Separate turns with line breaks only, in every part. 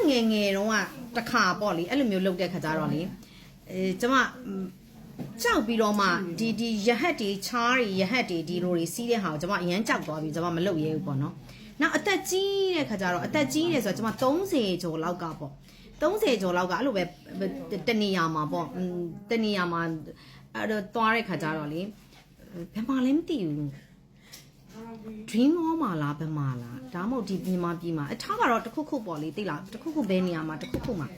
က်ငယ်ငယ်တုန်းကတစ်ခါပေါ့လေအဲ့လိုမျိုးလုပ်တဲ့ခါကျတော့လေအဲကျမကြောက်ပြီးတော့မှဒီဒီရဟတ်တွေချားတွေရဟတ်တွေဒီလိုတွေစီးတဲ့ဟာကိုကျမအရန်ကြောက်သွားပြီးကျမမလုပ်ရဲဘူးပေါ့နော်နောက်အသက်ကြီးတဲ့ခါကျတော့အသက်ကြီးတယ်ဆိုတော့ကျမ30ကျော်လောက်ကပေါ့30ကျော်လောက်ကအဲ့လိုပဲတနေရာမှာပေါ့อืมတနေရာမှာအဲ့တော့သွားတဲ့ခါကျတော့လေဘယ်မှာလဲမသိဘူး dream hall မှာလားဘယ်မှာလားဒါမှမဟုတ်ဒီမြန်မာပြည်မှာအထားကတော့တစ်ခုခုပေါ့လေသိလားတစ်ခုခုဘယ်နေရာမှာတစ်ခုခုမှာ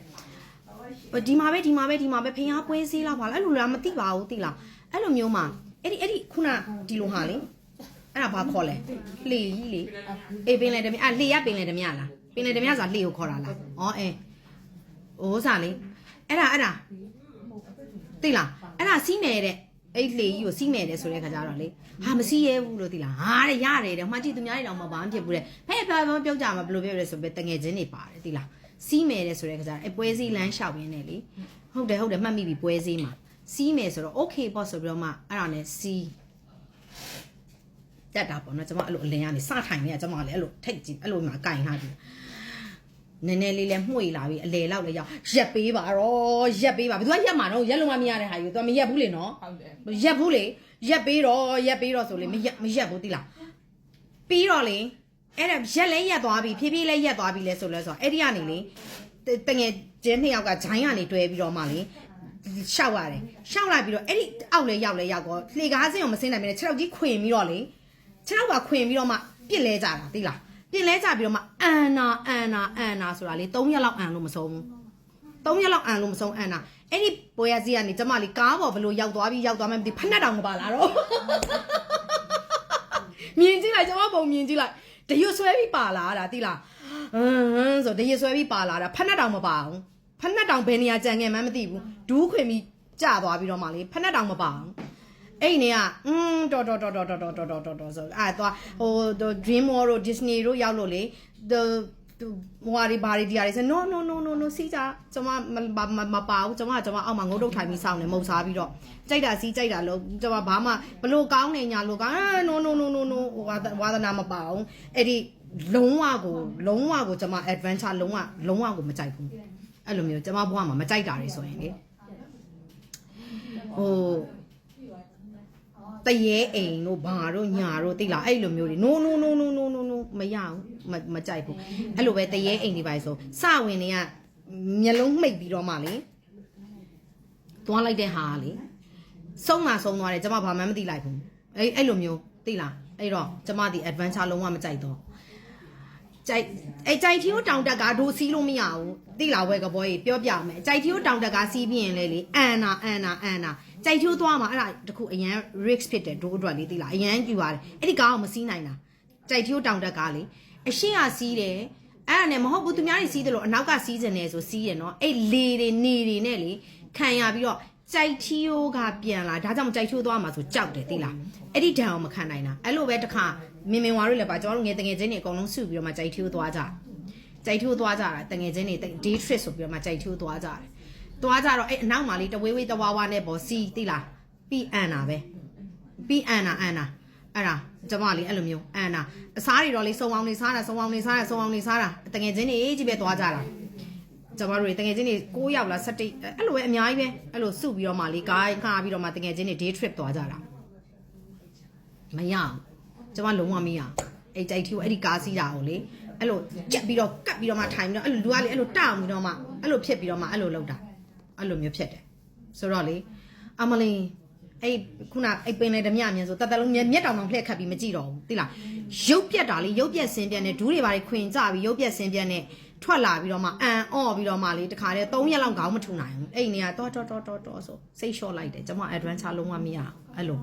ဟိုဒီမှာပဲဒီမှာပဲဒီမှာပဲဖျားပွဲစည်းလားပါလားအဲ့လိုလားမသိပါဘူးသိလားအဲ့လိုမျိုးမှာအဲ့ဒီအဲ့ဒီခုနဒီလိုဟာလေအဲ့ဒါဘာခေါ်လဲလှေကြီးလေအေးပင်လေတမအဲ့လှေရပင်လေတမလားပင်လေတမဆိုတာလှေကိုခေါ်တာလားဩအဲဟိုစားလေအဲ့ဒါအဲ့ဒါသိလားအဲ့ဒါစီးမယ်တဲ့ အဲ့လှေကြီးကိုစီးမယ်တဲ့ဆိုတဲ့ခါကျတော့လေဟာမစီးရဲဘူးလို့သိလားဟာတဲ့ရတယ်တဲ့မှကြည့်သူများတွေတော့မဘာမှဖြစ်ဘူးတဲ့ဖဲဖဲဖဲပြောကြမှာဘယ်လိုပြောရဲဆိုပဲတငယ်ချင်းတွေပါတယ်သိလားစီးမယ်တဲ့ဆိုတဲ့ခါကျတော့အဲ့ပွဲစည်းလမ်းလျှောက်ရင်းနဲ့လေဟုတ်တယ်ဟုတ်တယ်မှတ်မိပြီပွဲစည်းမှာစီးမယ်ဆိုတော့ okay ပေါ့ဆိုပြီးတော့မှအဲ့ဒါနဲ့စီးတက်တာပေါ့နော်ကျွန်မအဲ့လိုအလင်းကနေစထိုင်နေရကျွန်မလည်းအဲ့လိုထိတ်ကြည့်အဲ့လိုမှကင်ထားပြီ နည်းနည်းလေးလဲမှု့လာပြီအလေလောက်လည်းရောက်ရက်ပေးပါတော့ရက်ပေးပါဘယ်သူကရက်မှာတော့ရက်လုံးမမရတဲ့ဟာယူသူကမရက်ဘူးလေနော်
ဟုတ်တယ်
မရက်ဘူးလေရက်ပေးတော့ရက်ပေးတော့ဆိုလေမရက်မရက်ဘူးတိလားပြီးတော့လေအဲ့ဒါရက်လဲရက်သွားပြီဖြည်းဖြည်းလဲရက်သွားပြီလဲဆိုလဲဆိုတော့အဲ့ဒီကနေလေတငယ်ချင်းနှစ်ယောက်ကဂျိုင်းကနေတွဲပြီးတော့မှလေရှောက်ရတယ်ရှောက်လိုက်ပြီးတော့အဲ့ဒီအောက်လဲရောက်လဲရောက်တော့လှေကားစင်းအောင်မစင်းနိုင်မနဲ့ခြေထောက်ကြီးခွင်ပြီးတော့လေခြေထောက်ကခွင်ပြီးတော့မှပြစ်လဲကြတာတိလား ပြစ်လဲကြပြီးတော့မှအန်နာအန်နာအန်နာဆိုတာလေ3ရက်လောက်အန်လို့မဆုံးဘူး3ရက်လောက်အန်လို့မဆုံးအန်တာအဲ့ဒီပွဲရစီကနေကျမလေးကားပေါ်ဘလို့ရောက်သွားပြီးရောက်သွားမှမသိဖက်နှက်တောင်မပါလာတော့မြင်ကြည့်လိုက်ကျမပုံမြင်ကြည့်လိုက်တရွတ်ဆွဲပြီးပါလာတာတိလားဟမ်ဟမ်ဆိုတရွတ်ဆွဲပြီးပါလာတာဖက်နှက်တောင်မပါဘူးဖက်နှက်တောင်ဘယ်နေရာကြံခဲ့မှန်းမသိဘူးဒူးခွင်ပြီးကျသွားပြီးတော့မှလေဖက်နှက်တောင်မပါဘူး အဲ့နေကအင်းတော်တော်တော်တော်တော်တော်တော်တော်တော်တော်ဆိုအဲ့သွားဟို dream world တို့ disney တို့ရောက်လို့လေ the သူဟိုဟာဒီဘာဒီဒီဟာတွေဆို no no no no no စီးကြကျွန်မမမမပါဘူးကျွန်မကျွန်မအောက်မှာငုတ်တုတ်ထိုင်ပြီးစောင့်နေမဟုတ်စားပြီးတော့ကြိုက်တာစီးကြိုက်တာလို့ကျွန်မဘာမှဘလို့ကောင်းနေညာလို့ကောင်း no no no no no ဝါဝါသနာမပါဘူးအဲ့ဒီလုံးဝကိုလုံးဝကိုကျွန်မ adventure လုံးဝလုံးဝကိုမကြိုက်ဘူးအဲ့လိုမျိုးကျွန်မဘဝမှာမကြိုက်တာတွေဆိုရင်လေဟို တရေအိမ်တို့ဘာတို့ညာတို့တိလားအဲ့လိုမျိုးတွေ no no no no no no no မရဘူးမမကြိုက်ဘူးအဲ့လိုပဲတရေအိမ်တွေပါဆိုစဝင်တွေကမျက်လုံးမှိတ်ပြီးတော့မှလေသွားလိုက်တဲ့ဟာကလေဆုံးတာဆုံးသွားတယ်ကျမဘာမှမသိလိုက်ဘူးအဲ့အဲ့လိုမျိုးသိလားအဲ့တော့ကျမဒီ adventure လုံးဝမကြိုက်တော့ ကြိုက်အဲကြိုက်ထီကိုတောင်တက်ကဒိုစီးလို့မရဘူးသိလားဝဲကဘောကြီးပြောပြမယ်ကြိုက်ထီကိုတောင်တက်ကစီးပြီးရင်လေလေအန်နာအန်နာအန်နာကြိုက်ထီကိုသွားမှာအဲ့ဒါတခုအရန် risk ဖြစ်တယ်ဒိုးအတွက်လေသိလားအရန်ယူရတယ်အဲ့ဒီကားကိုမစီးနိုင်တာကြိုက်ထီကိုတောင်တက်ကားလေအရှင်းကစီးတယ်အဲ့ဒါနဲ့မဟုတ်ဘူးသူများတွေစီးတယ်လို့အနောက်ကစီးစင်နေဆိုစီးရနော်အဲ့လေတွေနေတွေနဲ့လေခံရပြီးတော့ကြိုက်ထီယိုကပြန်လာဒါကြောင့်ကြိုက်ထီယိုသွားမှာဆိုကြောက်တယ်သိလားအဲ့ဒီဒဏ်အောင်မခံနိုင်တာအဲ့လိုပဲတခါ မင်မင်ဝါတို့လည်းပါကျွန်တော်တို့ငယ်တငယ်ချင်းတွေအကုန်လုံးစုပြီးတော့မှကြိုက်ထီယိုသွားကြကြိုက်ထီယိုသွားကြတာတငယ်ချင်းတွေ day trip ဆိုပြီးတော့မှကြိုက်ထီယိုသွားကြတယ်သွားကြတော့အဲ့အနောက်မှာလေးတဝေးဝေးတဝါဝါနဲ့ပေါ့စီးသိလားပြီးအန်တာပဲပြီးအန်တာအန်တာအဲ့ဒါကျမလေးအဲ့လိုမျိုးအန်တာအစားတွေတော့လေးစုံအောင်နေစားတာစုံအောင်နေစားတာစုံအောင်နေစားတာတငယ်ချင်းတွေကြီးပဲသွားကြတာကျမတို့တွေတကယ်ချင်းတွေ6ယောက်လား7အဲ့လိုပဲအများကြီးပဲအဲ့လိုစုပြီးတော့မှလေကားခါပြီးတော့မှတကယ်ချင်းတွေ day trip သွားကြတာမရအောင် ကျမလုံးဝမရအောင်အဲ့ကြိုက်ထီကိုအဲ့ဒီကားစီးတာကိုလေအဲ့လိုကြက်ပြီးတော့ကတ်ပြီးတော့မှထိုင်ပြီးတော့အဲ့လိုလူကလေအဲ့လိုတောင်းပြီးတော့မှအဲ့လိုဖြစ်ပြီးတော့မှအဲ့လိုလောက်တာအဲ့လိုမျိုးဖြစ်တယ်ဆိုတော့လေအမလင်းအဲ့ခုနအဲ့ပင်လေဓမြအမြင်ဆိုတသက်လုံးမျက်တောင်တောင်လှည့်ခတ်ပြီးမကြည့်တော့ဘူးသိလားရုပ်ပြက်တာလေရုပ်ပြက်စင်းပြက်နဲ့ဒူးတွေပါလေခွင်ကြပြီးရုပ်ပြက်စင်းပြက်နဲ့ထွက်လာပြီးတော့မှအန်အော့ပြီးတော့မှလေတခါတည်း3ရက်လောက်ခေါင်းမထူနိုင်ဘူးအဲ့နေရာတော့တော့တော့တော့တော့ဆိုစိတ်လျှော့လိုက်တယ်ကျွန်မ adventure လုံးဝမရအောင်အဲ့လို